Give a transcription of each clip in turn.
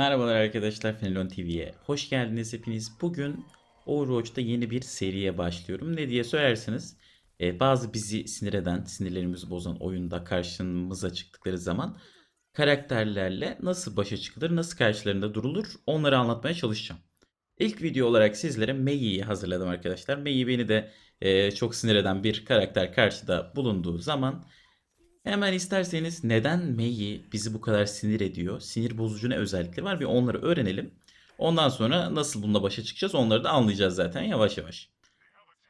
Merhabalar arkadaşlar Fenelon TV'ye hoş geldiniz hepiniz. Bugün Overwatch'ta yeni bir seriye başlıyorum. Ne diye söylersiniz? Ee, bazı bizi sinir eden, sinirlerimizi bozan oyunda karşımıza çıktıkları zaman karakterlerle nasıl başa çıkılır, nasıl karşılarında durulur onları anlatmaya çalışacağım. İlk video olarak sizlere Mei'yi hazırladım arkadaşlar. Mei beni de e, çok sinir eden bir karakter karşıda bulunduğu zaman Hemen isterseniz neden Mei bizi bu kadar sinir ediyor? Sinir bozucu ne özellikleri var? Bir onları öğrenelim. Ondan sonra nasıl bununla başa çıkacağız onları da anlayacağız zaten yavaş yavaş.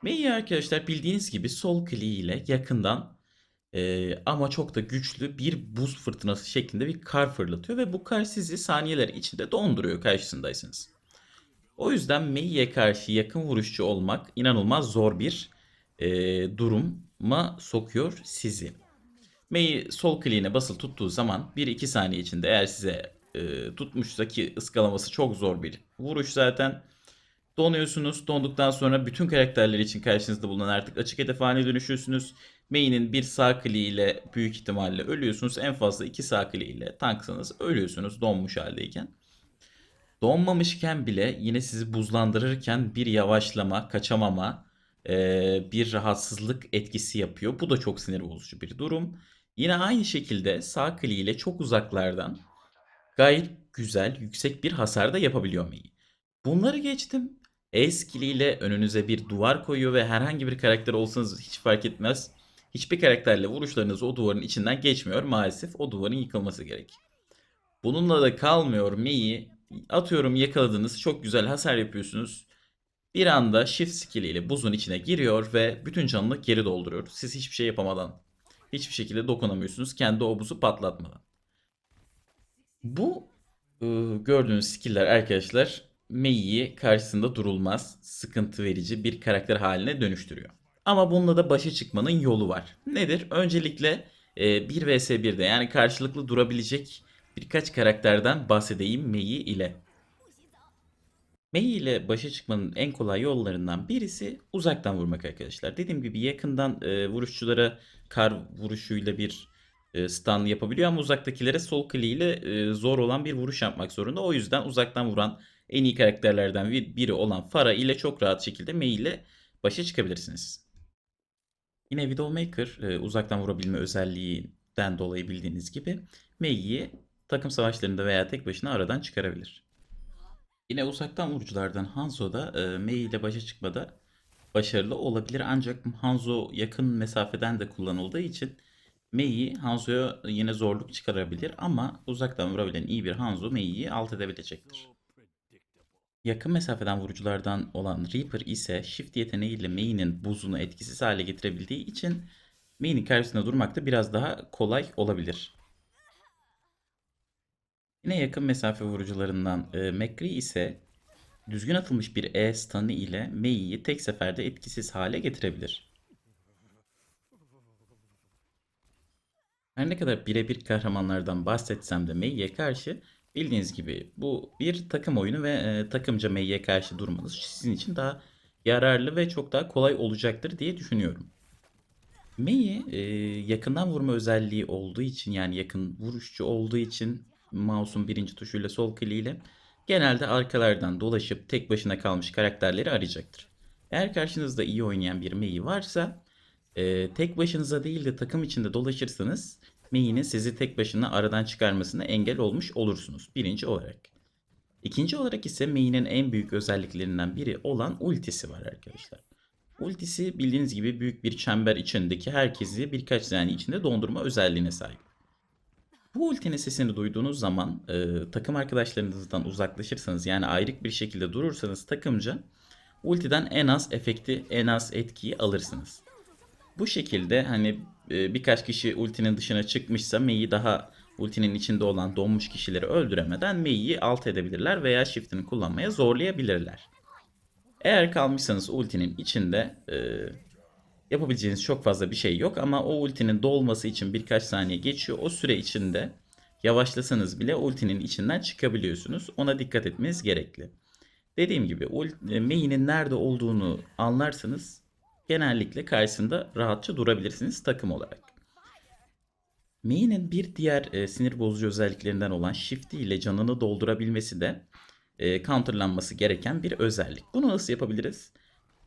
Mei arkadaşlar bildiğiniz gibi sol kliği ile yakından e, ama çok da güçlü bir buz fırtınası şeklinde bir kar fırlatıyor ve bu kar sizi saniyeler içinde donduruyor karşısındaysanız. O yüzden Mei'ye karşı yakın vuruşçu olmak inanılmaz zor bir e, duruma sokuyor sizi. Mei sol kliğine basılı tuttuğu zaman 1-2 saniye içinde eğer size e, tutmuşsa ki ıskalaması çok zor bir vuruş zaten. Donuyorsunuz. Donduktan sonra bütün karakterler için karşınızda bulunan artık açık hedef haline dönüşüyorsunuz. Mei'nin bir sağ kliğiyle büyük ihtimalle ölüyorsunuz. En fazla iki sağ kliğiyle tanksanız ölüyorsunuz donmuş haldeyken. Donmamışken bile yine sizi buzlandırırken bir yavaşlama, kaçamama, e, bir rahatsızlık etkisi yapıyor. Bu da çok sinir bozucu bir durum. Yine aynı şekilde sağ kliğiyle çok uzaklardan gayet güzel, yüksek bir hasar da yapabiliyor Mei. Bunları geçtim. E skilliyle önünüze bir duvar koyuyor ve herhangi bir karakter olsanız hiç fark etmez. Hiçbir karakterle vuruşlarınız o duvarın içinden geçmiyor. Maalesef o duvarın yıkılması gerek. Bununla da kalmıyor Mei. Atıyorum yakaladınız. Çok güzel hasar yapıyorsunuz. Bir anda shift skill ile buzun içine giriyor ve bütün canını geri dolduruyor. Siz hiçbir şey yapamadan. Hiçbir şekilde dokunamıyorsunuz kendi o buzu patlatmadan. Bu e, gördüğünüz skill'ler arkadaşlar Mei'yi karşısında durulmaz, sıkıntı verici bir karakter haline dönüştürüyor. Ama bununla da başa çıkmanın yolu var. Nedir? Öncelikle e, 1 vs 1'de yani karşılıklı durabilecek birkaç karakterden bahsedeyim Mei ile. Mei ile başa çıkmanın en kolay yollarından birisi uzaktan vurmak arkadaşlar. Dediğim gibi yakından e, vuruşçulara kar vuruşuyla bir e, stun yapabiliyor ama uzaktakilere sol kliğiyle e, zor olan bir vuruş yapmak zorunda. O yüzden uzaktan vuran en iyi karakterlerden bir- biri olan Pharah ile çok rahat şekilde Mei ile başa çıkabilirsiniz. Yine Widowmaker e, uzaktan vurabilme özelliğinden dolayı bildiğiniz gibi Mei'yi takım savaşlarında veya tek başına aradan çıkarabilir. Yine uzaktan vuruculardan Hanzo da e, Mei ile başa çıkmada başarılı olabilir. Ancak Hanzo yakın mesafeden de kullanıldığı için Mei Hanzo'ya yine zorluk çıkarabilir ama uzaktan vurabilen iyi bir Hanzo Mei'yi alt edebilecektir. Yakın mesafeden vuruculardan olan Reaper ise Shift yeteneğiyle Mei'nin buzunu etkisiz hale getirebildiği için Mei'nin karşısında durmak da biraz daha kolay olabilir. Yine yakın mesafe vurucularından e, McCree ise düzgün atılmış bir E stun'ı ile Mei'yi tek seferde etkisiz hale getirebilir. Her ne kadar birebir kahramanlardan bahsetsem de Mei'ye karşı bildiğiniz gibi bu bir takım oyunu ve e, takımca Mei'ye karşı durmanız sizin için daha yararlı ve çok daha kolay olacaktır diye düşünüyorum. Mei e, yakından vurma özelliği olduğu için yani yakın vuruşçu olduğu için mouse'un birinci tuşuyla sol kliğiyle genelde arkalardan dolaşıp tek başına kalmış karakterleri arayacaktır. Eğer karşınızda iyi oynayan bir Mei varsa e, tek başınıza değil de takım içinde dolaşırsanız Mei'nin sizi tek başına aradan çıkarmasına engel olmuş olursunuz. Birinci olarak. İkinci olarak ise Mei'nin en büyük özelliklerinden biri olan ultisi var arkadaşlar. Ultisi bildiğiniz gibi büyük bir çember içindeki herkesi birkaç saniye içinde dondurma özelliğine sahip. Bu ultinin sesini duyduğunuz zaman e, takım arkadaşlarınızdan uzaklaşırsanız yani ayrık bir şekilde durursanız takımca ultiden en az efekti, en az etkiyi alırsınız. Bu şekilde hani e, birkaç kişi ultinin dışına çıkmışsa Mei'yi daha ultinin içinde olan donmuş kişileri öldüremeden Mei'yi alt edebilirler veya shift'ini kullanmaya zorlayabilirler. Eğer kalmışsanız ultinin içinde e, yapabileceğiniz çok fazla bir şey yok ama o ultinin dolması için birkaç saniye geçiyor. O süre içinde yavaşlasanız bile ultinin içinden çıkabiliyorsunuz. Ona dikkat etmeniz gerekli. Dediğim gibi e, Mei'nin nerede olduğunu anlarsanız genellikle karşısında rahatça durabilirsiniz takım olarak. Main'in bir diğer e, sinir bozucu özelliklerinden olan Shifty ile canını doldurabilmesi de e, counterlanması gereken bir özellik. Bunu nasıl yapabiliriz?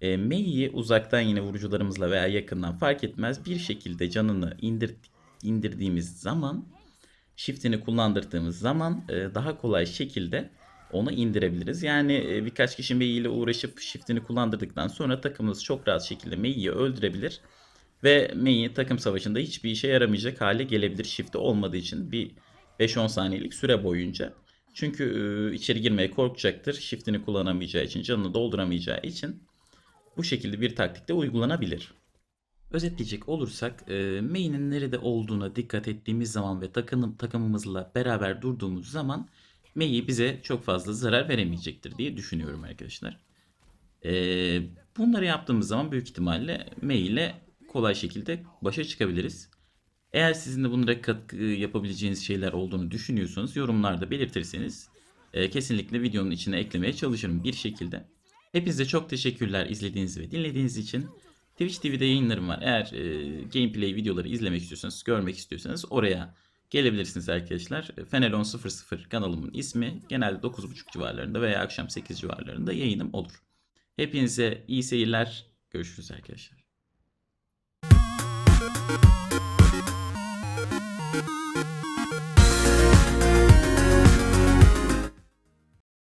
E, Mei'yi uzaktan yine vurucularımızla veya yakından fark etmez bir şekilde canını indir, indirdiğimiz zaman Shift'ini kullandırdığımız zaman e, daha kolay şekilde onu indirebiliriz. Yani e, birkaç kişi Mei ile uğraşıp Shift'ini kullandırdıktan sonra takımımız çok rahat şekilde Mei'yi öldürebilir. Ve Mei takım savaşında hiçbir işe yaramayacak hale gelebilir shift'i olmadığı için bir 5-10 saniyelik süre boyunca. Çünkü e, içeri girmeye korkacaktır. Shift'ini kullanamayacağı için, canını dolduramayacağı için bu şekilde bir taktik de uygulanabilir. Özetleyecek olursak e, Mei'nin nerede olduğuna dikkat ettiğimiz zaman ve takım, takımımızla beraber durduğumuz zaman Mei bize çok fazla zarar veremeyecektir diye düşünüyorum arkadaşlar. E, bunları yaptığımız zaman büyük ihtimalle Mei ile kolay şekilde başa çıkabiliriz. Eğer sizin de bunlara katkı yapabileceğiniz şeyler olduğunu düşünüyorsanız yorumlarda belirtirseniz e, kesinlikle videonun içine eklemeye çalışırım bir şekilde. Hepinize çok teşekkürler izlediğiniz ve dinlediğiniz için. Twitch TV'de yayınlarım var. Eğer e, gameplay videoları izlemek istiyorsanız, görmek istiyorsanız oraya gelebilirsiniz arkadaşlar. Fenelon 00 kanalımın ismi. Genelde 9.30 civarlarında veya akşam 8 civarlarında yayınım olur. Hepinize iyi seyirler. Görüşürüz arkadaşlar.